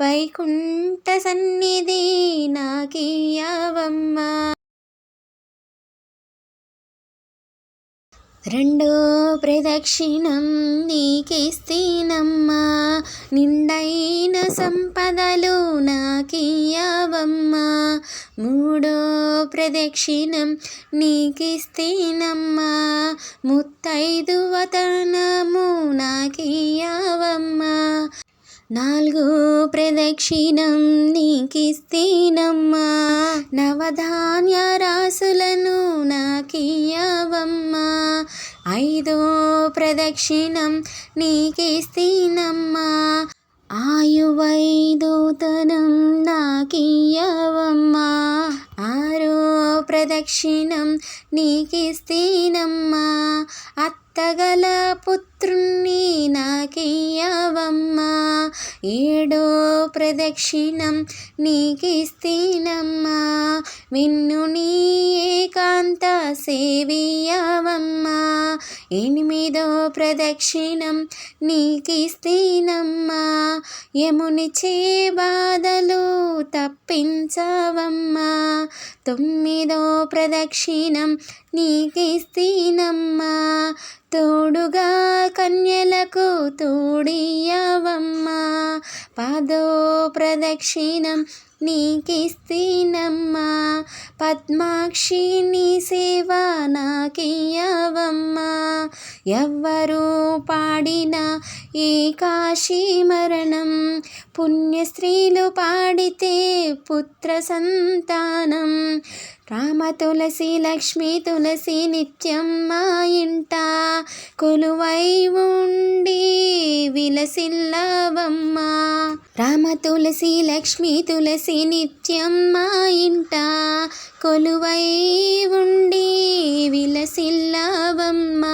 వైకుంఠ సన్నిధి నాకీయవమ్మ రెండో ప్రదక్షిణం నీకిస్తీనమ్మా నిండైన సంపదలు నాకియ్యవమ్మా మూడో ప్రదక్షిణం నీకిస్తేనమ్మా ముత్తైదువతనము నాకియ్యవమ్మా నాలుగో ప్రదక్షిణం నీకిస్తేనమ్మా నవధాన్య రాసులను నాకియవమ్మా ఐదో ప్రదక్షిణం నీకిస్తేనమ్మా ఆయువైదోతనం నాకియవమ్మా ఆరో ప్రదక్షిణం నీకిస్తేనమ్మా తగలా పుత్రుణ్ణి నాకియ్యవమ్మా. ఏడో ప్రదక్షిణం నీకిస్తీనమ్మా. విన్ను నీ ఏకాంత సేవియవమ్మా ఎనిమిదో ప్రదక్షిణం నీకిస్తీనమ్మా. యముని చే బాధలు తప్పించవమ్మా. తొమ్మిదో ప్రదక్షిణం నీకిస్తీనమ్మా తోడుగా కన్యలకు తోడియవమ్మా పదో ప్రదక్షిణం నీకిస్తీనమ్మా పద్మాక్షి నీ సేవ నాకియవమ్మా ఎవ్వరూ పాడిన ఏకాశి మరణం. పుణ్య స్త్రీలు పాడితే పుత్ర సంతానం. రామ తులసి లక్ష్మి తులసి నిత్యం మా ఇంట. కొలువై ఉండి విలసిల్లవమ్మ. రామ తులసి లక్ష్మి తులసి నిత్యం మా ఇంట. కొలువై ఉండి విలసిల్లవమ్మ.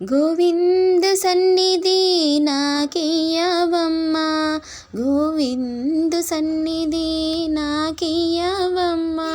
గోవింద సన్నిధి నాకియవమ్మా గోవిందు సన్నిధి నాకియవమ్మా